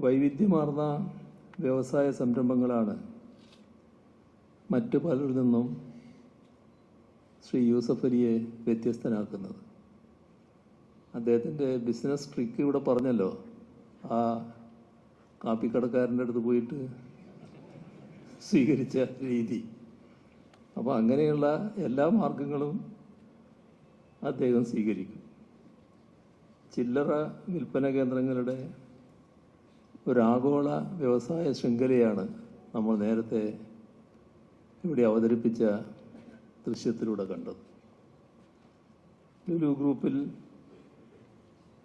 വൈവിധ്യമാർന്ന വ്യവസായ സംരംഭങ്ങളാണ് മറ്റു പലരിൽ നിന്നും ശ്രീ യൂസഫ് അലിയെ വ്യത്യസ്തനാക്കുന്നത്. അദ്ദേഹത്തിന്റെ ബിസിനസ് ട്രിക്ക് ഇവിടെ പറഞ്ഞല്ലോ. ആ കാപ്പിക്കടക്കാരന്റെ അടുത്ത് പോയിട്ട് സ്വീകരിച്ച രീതി. അപ്പോൾ അങ്ങനെയുള്ള എല്ലാ മാർഗങ്ങളും അദ്ദേഹം സ്വീകരിക്കും. ചില്ലറ വിൽപ്പന കേന്ദ്രങ്ങളുടെ ഒരാഗോള വ്യവസായ ശൃംഖലയാണ് നമ്മൾ നേരത്തെ ഇവിടെ അവതരിപ്പിച്ച ദൃശ്യത്തിലൂടെ കണ്ടത്. ലുലു ഗ്രൂപ്പിൽ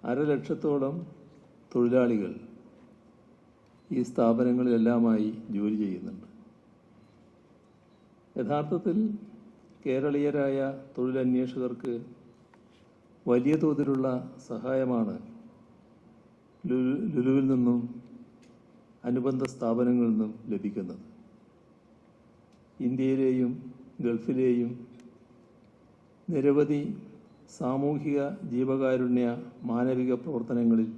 അരലക്ഷത്തോളം തൊഴിലാളികൾ ഈ സ്ഥാപനങ്ങളിലെല്ലാമായി ജോലി ചെയ്യുന്നുണ്ട്. യഥാർത്ഥത്തിൽ കേരളീയരായ തൊഴിലന്വേഷകർക്ക് വലിയ തോതിലുള്ള സഹായമാണ് ലുലു ലുലുവിൽ നിന്നും അനുബന്ധ സ്ഥാപനങ്ങളിൽ നിന്നും ലഭിക്കുന്നത്. ഇന്ത്യയിലെയും ഗൾഫിലെയും നിരവധി സാമൂഹിക ജീവകാരുണ്യ മാനവിക പ്രവർത്തനങ്ങളിൽ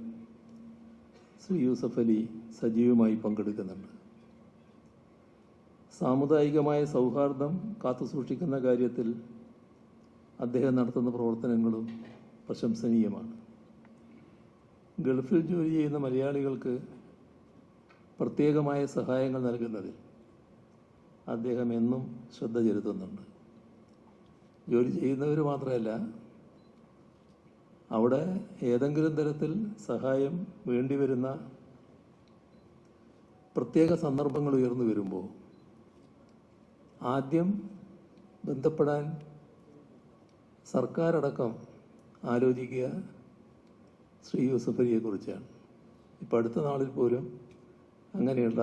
ശ്രീ യൂസഫ് അലി സജീവമായി പങ്കെടുക്കുന്നുണ്ട്. സാമുദായികമായ സൗഹാർദ്ദം കാത്തുസൂക്ഷിക്കുന്ന കാര്യത്തിൽ അദ്ദേഹം നടത്തുന്ന പ്രവർത്തനങ്ങളും പ്രശംസനീയമാണ്. ഗൾഫിൽ ജോലി ചെയ്യുന്ന മലയാളികൾക്ക് പ്രത്യേകമായ സഹായങ്ങൾ നൽകുന്നതിൽ അദ്ദേഹം എന്നും ശ്രദ്ധ ചെലുത്തുന്നുണ്ട്. ജോലി ചെയ്യുന്നവർ മാത്രമല്ല അവിടെ ഏതെങ്കിലും തരത്തിൽ സഹായം വേണ്ടിവരുന്ന പ്രത്യേക സന്ദർഭങ്ങൾ ഉയർന്നു വരുമ്പോൾ ആദ്യം ബന്ധപ്പെടാൻ സർക്കാരടക്കം ആലോചിക്കുക ശ്രീ യൂസഫലിയെക്കുറിച്ചാണ്. ഇപ്പോൾ ഇപ്പം അടുത്ത നാളിൽ പോലും അങ്ങനെയുള്ള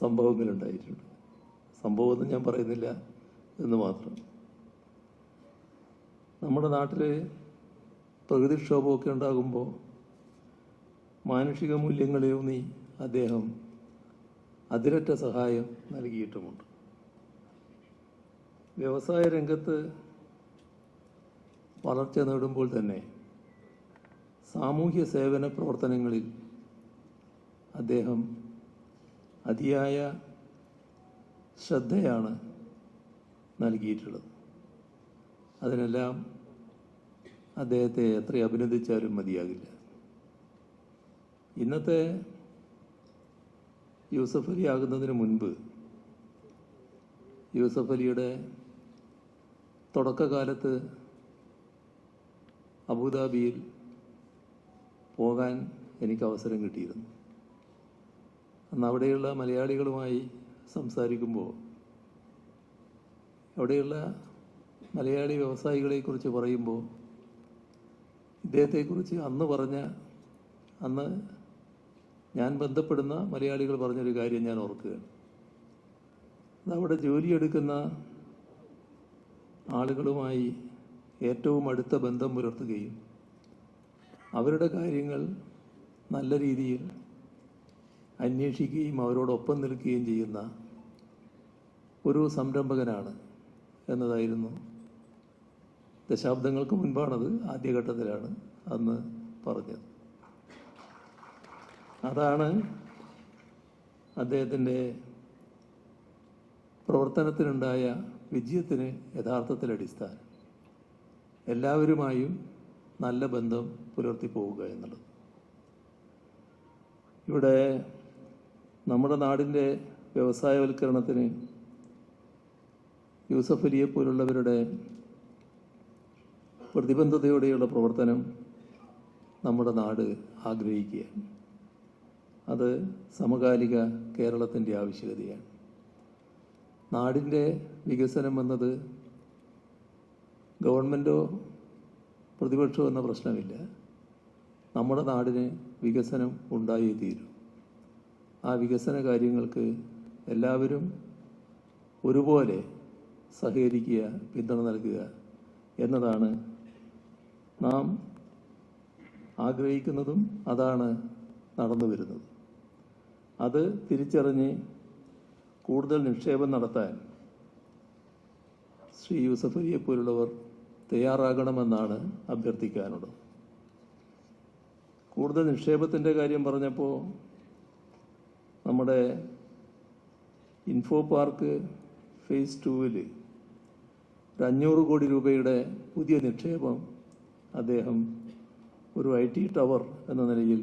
സംഭവങ്ങളുണ്ടായിട്ടുണ്ട്. സംഭവമൊന്നും ഞാൻ പറയുന്നില്ല എന്ന് മാത്രം. നമ്മുടെ നാട്ടിൽ പ്രകൃതിക്ഷോഭമൊക്കെ ഉണ്ടാകുമ്പോൾ മാനുഷിക മൂല്യങ്ങളെയൂന്നി അദ്ദേഹം അതിരറ്റ സഹായം നൽകിയിട്ടുമുണ്ട്. വ്യവസായ രംഗത്ത് വളർച്ച നേടുമ്പോൾ തന്നെ സാമൂഹ്യ സേവന പ്രവർത്തനങ്ങളിൽ അദ്ദേഹം അതിയായ ശ്രദ്ധയാണ് നൽകിയിട്ടുള്ളത്. അതിനെല്ലാം അദ്ദേഹത്തെ എത്ര അഭിനന്ദിച്ചാലും മതിയാകില്ല. ഇന്നത്തെ യൂസഫ് അലി ആകുന്നതിന് മുൻപ് യൂസഫ് അലിയുടെ തുടക്കകാലത്ത് അബുദാബിയിൽ പോകാൻ എനിക്ക് അവസരം കിട്ടിയിരുന്നു. അന്ന് അവിടെയുള്ള മലയാളികളുമായി സംസാരിക്കുമ്പോൾ അവിടെയുള്ള മലയാളി വ്യവസായികളെക്കുറിച്ച് പറയുമ്പോൾ ഇദ്ദേഹത്തെക്കുറിച്ച് അന്ന് പറഞ്ഞ അന്ന് ഞാൻ ബന്ധപ്പെടുന്ന മലയാളികൾ പറഞ്ഞൊരു കാര്യം ഞാൻ ഓർക്കുകയാണ്. അവിടെ ജോലിയെടുക്കുന്ന ആളുകളുമായി ഏറ്റവും അടുത്ത ബന്ധം പുലർത്തുകയും അവരുടെ കാര്യങ്ങൾ നല്ല രീതിയിൽ അന്വേഷിക്കുകയും അവരോടൊപ്പം നിൽക്കുകയും ചെയ്യുന്ന ഒരു സംരംഭകനാണ് എന്നതായിരുന്നു ദശാബ്ദങ്ങൾക്ക് മുൻപാണത് ആദ്യഘട്ടത്തിലാണ് അന്ന് പറഞ്ഞത്. അതാണ് അദ്ദേഹത്തിന്റെ പ്രവർത്തനത്തിനുണ്ടായ വിജയത്തിന് യഥാർത്ഥത്തിൽ അടിസ്ഥാനം. എല്ലാവരുമായും നല്ല ബന്ധം പുലർത്തി പോവുക എന്നുള്ളത്. ഇവിടെ നമ്മുടെ നാടിന്റെ വ്യവസായവൽക്കരണത്തിന് യൂസഫ് അലിയെ പോലുള്ളവരുടെ പ്രതിബന്ധതയോടെയുള്ള പ്രവർത്തനം നമ്മുടെ നാട് ആഗ്രഹിക്കുകയാണ്. അത് സമകാലിക കേരളത്തിന്റെ ആവശ്യകതയാണ്. നാടിന്റെ വികസനം എന്നത് ഗവൺമെന്റോ പ്രതിപക്ഷമോ എന്ന പ്രശ്നമില്ല. നമ്മുടെ നാടിന് വികസനം ഉണ്ടായേ തീരും. ആ വികസന കാര്യങ്ങൾക്ക് എല്ലാവരും ഒരുപോലെ സഹകരിക്കുക പിന്തുണ നൽകുക എന്നതാണ് നാം ആഗ്രഹിക്കുന്നതും അതാണ് നടന്നു വരുന്നത്. അത് തിരിച്ചറിഞ്ഞ് കൂടുതൽ നിക്ഷേപം നടത്താൻ ശ്രീ യൂസഫ് അലിയെ പോലുള്ളവർ തയ്യാറാകണമെന്നാണ് അഭ്യർത്ഥിക്കാനുള്ളത്. കൂടുതൽ നിക്ഷേപത്തിന്റെ കാര്യം പറഞ്ഞപ്പോൾ നമ്മുടെ ഇൻഫോ പാർക്ക് ഫേസ് ടൂവിൽ ഒരു അഞ്ഞൂറ് കോടി രൂപയുടെ പുതിയ നിക്ഷേപം അദ്ദേഹം ഒരു ഐ ടി ടവർ എന്ന നിലയിൽ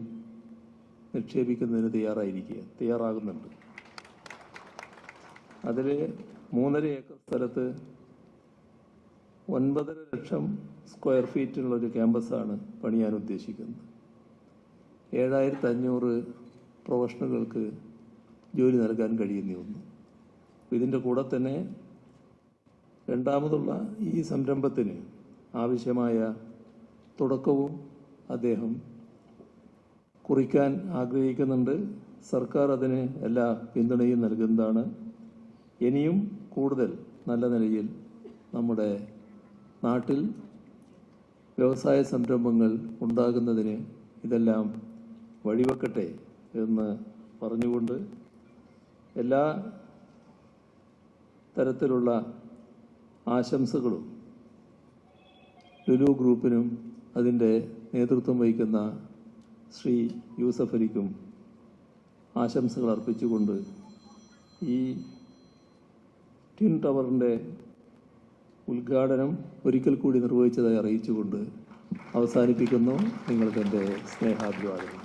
നിക്ഷേപിക്കുന്നതിന് തയ്യാറായിരിക്കുക തയ്യാറാകുന്നുണ്ട്. അതിൽ മൂന്നര ഏക്കർ സ്ഥലത്ത് ഒൻപതര ലക്ഷം സ്ക്വയർ ഫീറ്റുള്ള ഒരു ക്യാമ്പസാണ് പണിയാൻ ഉദ്ദേശിക്കുന്നത്. ഏഴായിരത്തി അഞ്ഞൂറ് പ്രൊഫഷണലുകൾക്ക് ജോലി നൽകാൻ കഴിയുന്ന ഒന്ന് ഇതിന്റെ കൂടെ തന്നെ രണ്ടാമതുള്ള ഈ സംരംഭത്തിന് ആവശ്യമായ തുടക്കവും അദ്ദേഹം കുറിക്കാൻ ആഗ്രഹിക്കുന്നുണ്ട്. സർക്കാർ അതിന് എല്ലാ പിന്തുണയും നൽകുന്നതാണ്. ഇനിയും കൂടുതൽ നല്ല നിലയിൽ നമ്മുടെ നാട്ടിൽ വ്യവസായ സംരംഭങ്ങൾ ഉണ്ടാകുന്നതിന് ഇതെല്ലാം വഴിവെക്കട്ടെ എന്ന് പറഞ്ഞുകൊണ്ട് എല്ലാ തരത്തിലുള്ള ആശംസകളും ലുലു ഗ്രൂപ്പിനും അതിന്റെ നേതൃത്വം വഹിക്കുന്ന ശ്രീ യൂസഫ് അലിക്കും ആശംസകൾ അർപ്പിച്ചുകൊണ്ട് ഈ ട്വിൻ ടവറിന്റെ ഉദ്ഘാടനം ഒരിക്കൽ കൂടി നിർവഹിച്ചതായി അറിയിച്ചുകൊണ്ട് അവസാനിപ്പിക്കുന്നു. നിങ്ങൾക്കെന്റെ സ്നേഹാഭിവാദനം